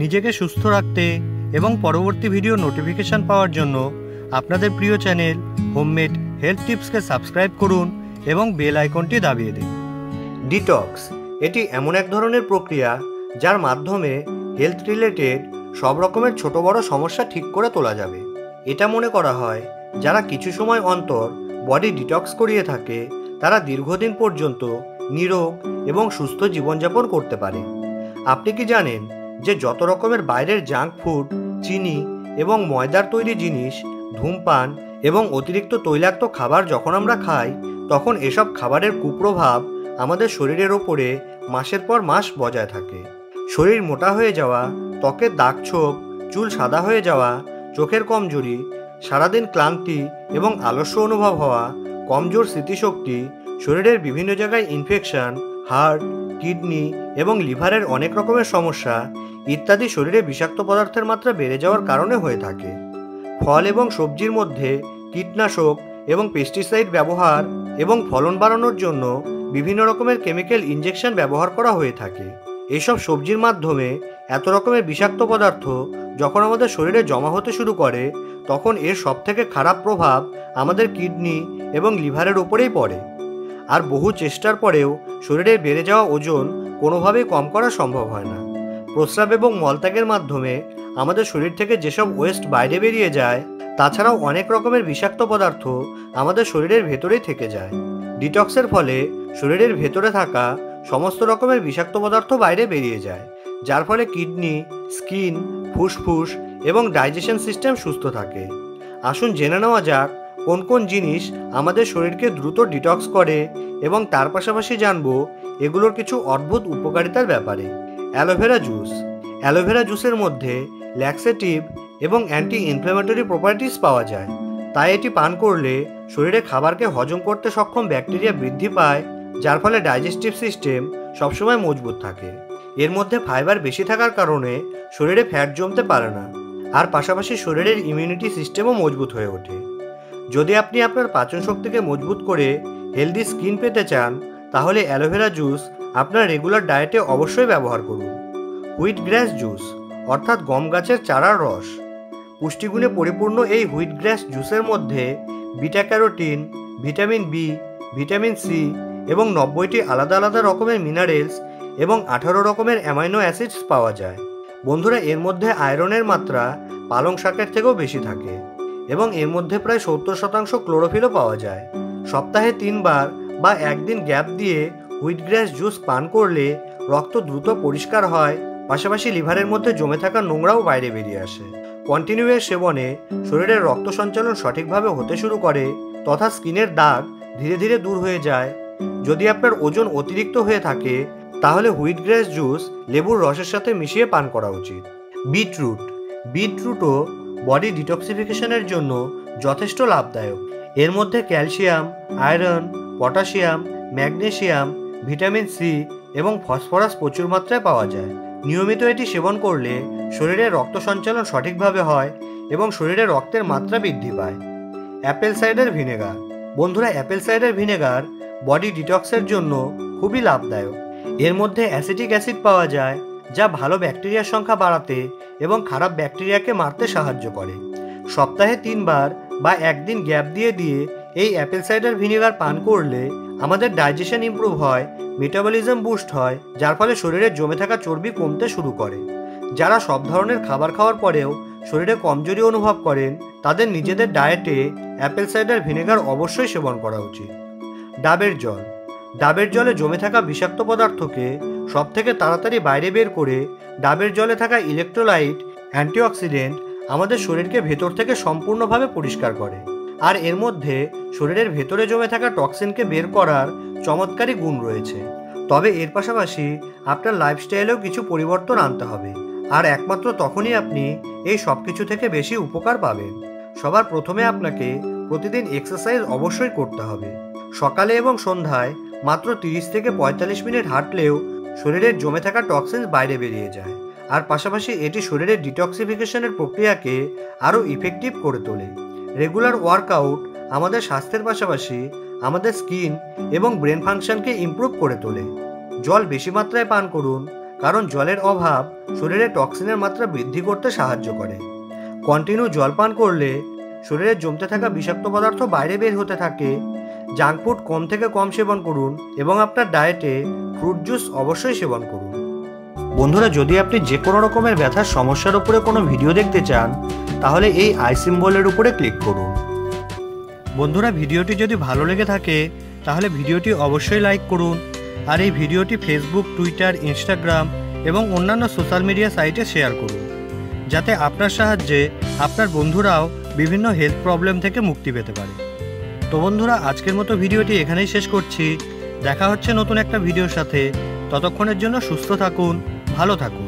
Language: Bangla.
নিজেকে সুস্থ রাখতে এবং পরবর্তী ভিডিও নোটিফিকেশন পাওয়ার জন্য আপনাদের প্রিয় চ্যানেল হোমমেড হেলথ টিপসকে সাবস্ক্রাইব করুন এবং বেল আইকনটি দাবিয়ে দিন। ডিটক্স এটি এমন এক ধরনের প্রক্রিয়া যার মাধ্যমে হেলথ রিলেটেড সব রকমের ছোট বড় সমস্যা ঠিক করে তোলা যাবে। এটা মনে করা হয়, যারা কিছু সময় অন্তর বডি ডিটক্স করিয়ে থাকে, তারা দীর্ঘদিন পর্যন্ত নিরোগ এবং সুস্থ জীবনযাপন করতে পারে। আপনি কি জানেন যে যত রকমের বাইরের জাঙ্ক ফুড চিনি এবং ময়দার তৈরি জিনিস, ধূমপান এবং অতিরিক্ত তৈলাক্ত খাবার যখন আমরা খাই, তখন এসব খাবারের কুপ্রভাব আমাদের শরীরের ওপরে মাসের পর মাস বজায় থাকে। শরীর মোটা হয়ে যাওয়া, ত্বকের দাগ ছোপ, চুল সাদা হয়ে যাওয়া, চোখের কমজোরি, সারাদিন ক্লান্তি এবং আলস্য অনুভব হওয়া, কমজোর স্মৃতিশক্তি, শরীরের বিভিন্ন জায়গায় ইনফেকশন হার্ট কিডনি এবং লিভারের অনেক রকমের সমস্যা ইত্যাদি শরীরে বিষাক্ত পদার্থের মাত্রা বেড়ে যাওয়ার কারণে হয়ে থাকে। ফল এবং সবজির মধ্যে কীটনাশক এবং পেস্টিসাইড ব্যবহার এবং ফলন বাড়ানোর জন্য বিভিন্ন রকমের কেমিক্যাল ইঞ্জেকশন ব্যবহার করা হয়ে থাকে। এইসব সবজির মাধ্যমে এত রকমের বিষাক্ত পদার্থ যখন আমাদের শরীরে জমা হতে শুরু করে, তখন এর সবথেকে খারাপ প্রভাব আমাদের কিডনি এবং লিভারের উপরেই পড়ে। আর বহু চেষ্টার পরেও শরীরে বেড়ে যাওয়া ওজন কোনোভাবেই কম করা সম্ভব হয় না। প্রস্রাব এবং মলত্যাগের মাধ্যমে আমাদের শরীর থেকে যেসব ওয়েস্ট বাইরে বেরিয়ে যায়, তাছাড়াও অনেক রকমের বিষাক্ত পদার্থ আমাদের শরীরের ভেতরেই থেকে যায়। ডিটক্সের ফলে শরীরের ভেতরে থাকা সমস্ত রকমের বিষাক্ত পদার্থ বাইরে বেরিয়ে যায়, যার ফলে কিডনি, স্কিন, ফুসফুস এবং ডাইজেশন সিস্টেম সুস্থ থাকে। আসুন জেনে নেওয়া যাক কোন কোন জিনিস আমাদের শরীরকে দ্রুত ডিটক্স করে এবং তার পাশাপাশি জানব এগুলোর কিছু অদ্ভুত উপকারিতার ব্যাপারে। Aloe vera juice. অ্যালোভেরা জুসের মধ্যে ল্যাক্সেটিভ এবং অ্যান্টি ইনফ্ল্যামেটরি প্রপার্টিস পাওয়া যায়। তাই এটি পান করলে শরীরে খাবারকে হজম করতে সক্ষম ব্যাকটেরিয়া বৃদ্ধি পায়, যার ফলে ডাইজেস্টিভ সিস্টেম সবসময় মজবুত থাকে। এর মধ্যে ফাইবার বেশি থাকার কারণে শরীরে ফ্যাট জমতে পারে না। আর পাশাপাশি শরীরের ইমিউনিটি সিস্টেমও মজবুত হয়ে ওঠে। যদি আপনি আপনার পাচন শক্তিকে মজবুত করে হেলদি স্কিন পেতে চান, তাহলে অ্যালোভেরা জুস আপনার রেগুলার ডায়েটে অবশ্যই ব্যবহার করুন। হুইট গ্রাস জুস অর্থাৎ গম গাছের চারার রস। পুষ্টিগুণে পরিপূর্ণ এই হুইট গ্রাস জুসের মধ্যে beta carotene vitamin B vitamin C এবং নব্বইটি আলাদা আলাদা রকমের মিনারেলস এবং আঠারো রকমের অ্যামাইনো অ্যাসিডস পাওয়া যায়। বন্ধুরা, এর মধ্যে আয়রনের মাত্রা পালং শাকের থেকেও বেশি থাকে। এবং এর মধ্যে প্রায় সত্তর শতাংশ ক্লোরোফিলও পাওয়া যায়। সপ্তাহে তিনবার বা একদিন গ্যাপ দিয়ে হুইটগ্রাস জুস পান করলে রক্ত দ্রুত পরিষ্কার হয়, পাশাপাশি লিভারের মধ্যে জমে থাকা নোংরাও বাইরে বেরিয়ে আসে। কন্টিনিউয়ের সেবনে শরীরের রক্ত সঞ্চালন সঠিকভাবে হতে শুরু করে, তথা স্কিনের দাগ ধীরে ধীরে দূর হয়ে যায়। যদি আপনার ওজন অতিরিক্ত হয়ে থাকে, তাহলে হুইট হুইটগ্রাস জুস লেবুর রসের সাথে মিশিয়ে পান করা উচিত। বিটরুট। বিটরুটও বডি ডিটক্সিফিকেশনের জন্য যথেষ্ট লাভদায়ক। এর মধ্যে calcium, iron, potassium magnesium vitamin C এবং ফসফরাস প্রচুর মাত্রায় পাওয়া যায়। নিয়মিত এটি সেবন করলে শরীরে রক্ত সঞ্চালন সঠিকভাবে হয় এবং শরীরে রক্তের মাত্রা বৃদ্ধি পায়। Apple cider vinegar. বন্ধুরা, অ্যাপেল সাইডার ভিনেগার বডি ডিটক্সের জন্য খুবই লাভদায়ক। এর মধ্যে অ্যাসিটিক অ্যাসিড পাওয়া যায় যা ভালো ব্যাকটেরিয়ার সংখ্যা বাড়াতে এবং খারাপ ব্যাকটেরিয়াকে মারতে সাহায্য করে। সপ্তাহে তিনবার বা একদিন গ্যাপ দিয়ে দিয়ে এই অ্যাপেল সাইডার ভিনেগার পান করলে আমাদের ডাইজেশন ইম্প্রুভ হয়, মেটাবলিজম বুস্ট হয়, যার ফলে শরীরে জমে থাকা চর্বি কমতে শুরু করে। যারা সব ধরনের খাবার খাওয়ার পরেও শরীরে কমজোরি অনুভব করেন, তাদের নিজেদের ডায়েটে অ্যাপেল সাইডার ভিনেগার অবশ্যই সেবন করা উচিত। ডাবের জল। ডাবের জলে জমে থাকা বিষাক্ত পদার্থকে সব থেকে তাড়াতাড়ি বাইরে বের করে ডাবের জলে থাকা ইলেকট্রোলাইট অ্যান্টিঅক্সিডেন্ট আমাদের শরীরকে ভেতর থেকে সম্পূর্ণভাবে পরিষ্কার করে। আর এর মধ্যে শরীরের ভেতরে জমে থাকা টক্সিনকে বের করার চমৎকারী গুণ রয়েছে। তবে এর পাশাপাশি আপনার লাইফস্টাইলেও কিছু পরিবর্তন আনতে হবে। আর একমাত্র তখনই আপনি এই সব কিছু থেকে বেশি উপকার পাবেন। সবার প্রথমে আপনাকে প্রতিদিন এক্সারসাইজ অবশ্যই করতে হবে। সকালে এবং সন্ধ্যায় মাত্র তিরিশ থেকে পঁয়তাল্লিশ মিনিট হাঁটলেও শরীরের জমে থাকা টক্সিনস বাইরে বেরিয়ে যায়। আর পাশাপাশি এটি শরীরের ডিটক্সিফিকেশনের প্রক্রিয়াকে আরও ইফেক্টিভ করে তোলে। রেগুলার ওয়ার্কআউট আমাদের স্বাস্থ্যের পাশাপাশি আমাদের স্কিন এবং ব্রেন ফাংশনকে ইমপ্রুভ করে তোলে। জল বেশি মাত্রায় পান করুন, কারণ জলের অভাব শরীরে টক্সিনের মাত্রা বৃদ্ধি করতে সাহায্য করে। কন্টিনিউ জল পান করলে শরীরে জমতে থাকা বিষাক্ত পদার্থ বাইরে বের হতে থাকে জাঙ্ক ফুড কম থেকে কম সেবন করুন এবং আপনার ডায়েটে ফ্রুট জুস অবশ্যই সেবন করুন। বন্ধুরা, যদি আপনি যে কোনো রকমের ব্যথার সমস্যার উপরে কোনো ভিডিও দেখতে চান, তাহলে এই আই সিম্বলের উপরে ক্লিক করুন। বন্ধুরা, ভিডিওটি যদি ভালো লেগে থাকে, তাহলে ভিডিওটি অবশ্যই লাইক করুন আর এই ভিডিওটি ফেসবুক, টুইটার, ইনস্টাগ্রাম এবং অন্যান্য সোশ্যাল মিডিয়া সাইটে শেয়ার করুন, যাতে আপনার সাহায্যে আপনার বন্ধুরাও বিভিন্ন হেলথ প্রবলেম থেকে মুক্তি পেতে পারে। তো বন্ধুরা, আজকের মতো ভিডিওটি এখানেই শেষ করছি। দেখা হচ্ছে নতুন একটা ভিডিওর সাথে। ততক্ষণের জন্য সুস্থ থাকুন, ভালো থাকুন।